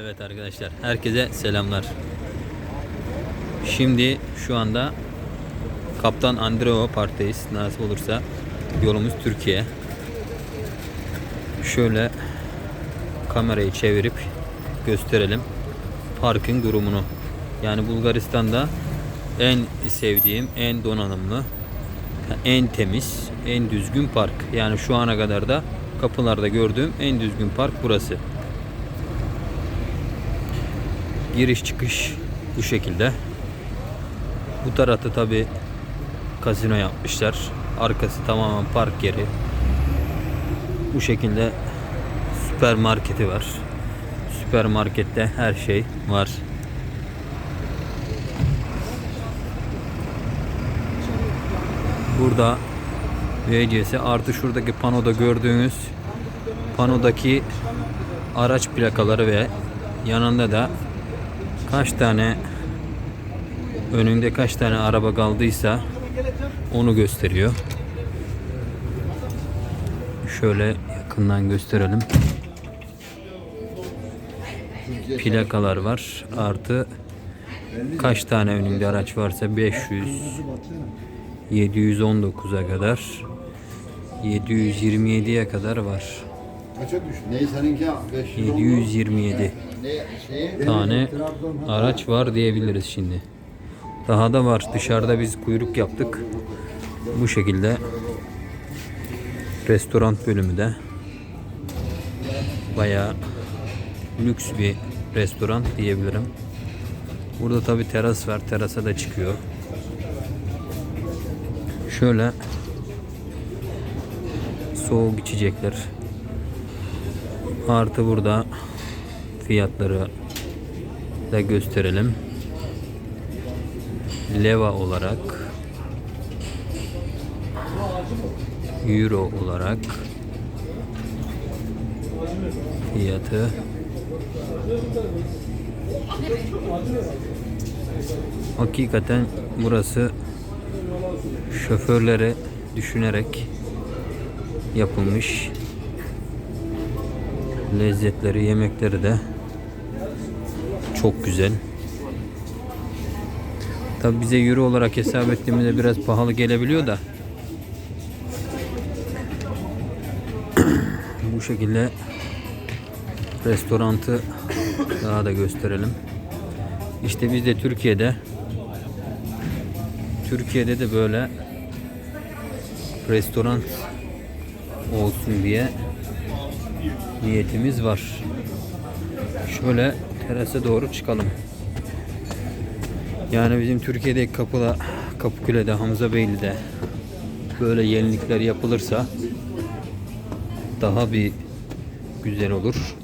Evet arkadaşlar herkese selamlar. Şimdi şu anda Kaptan Andreo Park'tayız. Nasip olursa yolumuz Türkiye. Şöyle kamerayı çevirip gösterelim parkın durumunu. Yani Bulgaristan'da en sevdiğim, en donanımlı, en temiz, en düzgün park. Yani şu ana kadar da kapılarda gördüğüm en düzgün park burası. Giriş çıkış bu şekilde. Bu tarafta tabi kasino yapmışlar. Arkası tamamen park yeri. Bu şekilde süpermarketi var. Süpermarkette her şey var. Burada VCS artı şuradaki panoda gördüğünüz panodaki araç plakaları ve yanında da kaç tane önünde kaç tane araba kaldıysa onu gösteriyor. Şöyle yakından gösterelim. Plakalar var. Artı kaç tane önünde araç varsa 500 719'a kadar 727'ye kadar var. Kaça düştü? Neyi seninki 500 oldu? 727 Ne şeyi? tane araç var diyebiliriz şimdi. Daha da var. Dışarıda biz kuyruk yaptık. Bu şekilde restoran bölümü de bayağı lüks bir restoran diyebilirim. Burada tabi teras var. Terasa da çıkıyor. Şöyle soğuk içecekler. Artı burada fiyatları da gösterelim. Leva olarak Euro olarak fiyatı Hakikaten burası şoförleri düşünerek yapılmış lezzetleri, yemekleri de çok güzel. Tabi bize euro olarak hesap ettiğimizde biraz pahalı gelebiliyor da bu şekilde restorantı daha da gösterelim. İşte biz de Türkiye'de Türkiye'de de böyle restoran olsun diye niyetimiz var. Şöyle terasa doğru çıkalım. Yani bizim Türkiye'deki kapıda Kapıkule'de, Hamza Beyli'de böyle yenilikler yapılırsa daha bir güzel olur.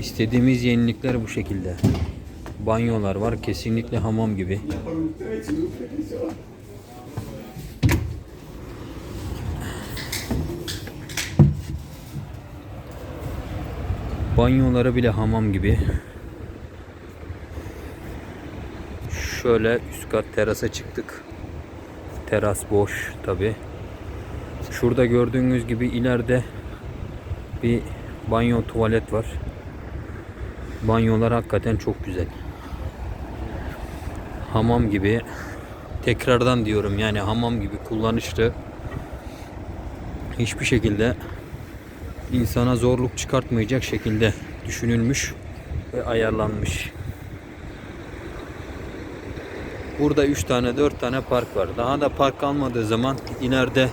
İstediğimiz yenilikler bu şekilde. Banyolar var kesinlikle hamam gibi. Banyoları bile hamam gibi. Şöyle üst kat terasa çıktık. Teras boş tabi. Şurada gördüğünüz gibi ileride bir banyo tuvalet var. Banyolar hakikaten çok güzel. Hamam gibi tekrardan diyorum yani hamam gibi kullanışlı. Hiçbir şekilde insana zorluk çıkartmayacak şekilde düşünülmüş ve ayarlanmış. Burada 3 tane 4 tane park var. Daha da park kalmadığı zaman ileride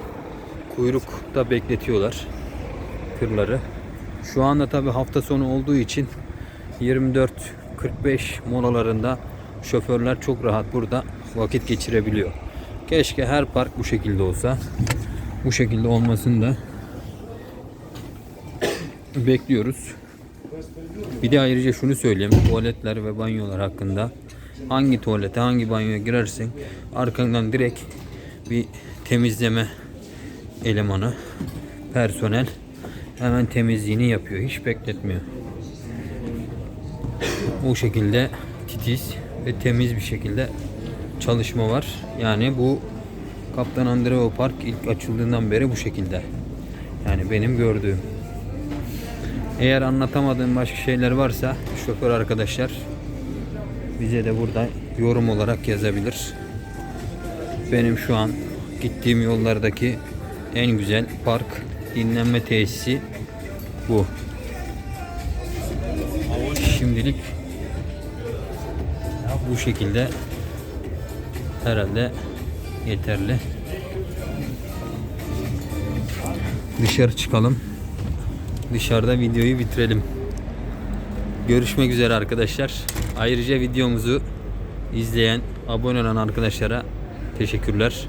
kuyrukta bekletiyorlar tırları. Şu anda tabi hafta sonu olduğu için 24-45 molalarında şoförler çok rahat burada vakit geçirebiliyor. Keşke her park bu şekilde olsa. Bu şekilde olmasını da bekliyoruz. Bir de ayrıca şunu söyleyeyim. Tuvaletler ve banyolar hakkında. Hangi tuvalete, hangi banyoya girersin arkandan direkt bir temizleme elemanı, personel hemen temizliğini yapıyor. Hiç bekletmiyor. O şekilde titiz ve temiz bir şekilde çalışma var. Yani bu Kaptan Andreo Park ilk açıldığından beri bu şekilde. Yani benim gördüğüm. Eğer anlatamadığım başka şeyler varsa şoför arkadaşlar bize de burada yorum olarak yazabilir. Benim şu an gittiğim yollardaki en güzel park dinlenme tesisi bu. Şimdilik bu şekilde herhalde yeterli. Dışarı çıkalım. Dışarıda videoyu bitirelim. Görüşmek üzere arkadaşlar. Ayrıca videomuzu izleyen, abone olan arkadaşlara teşekkürler.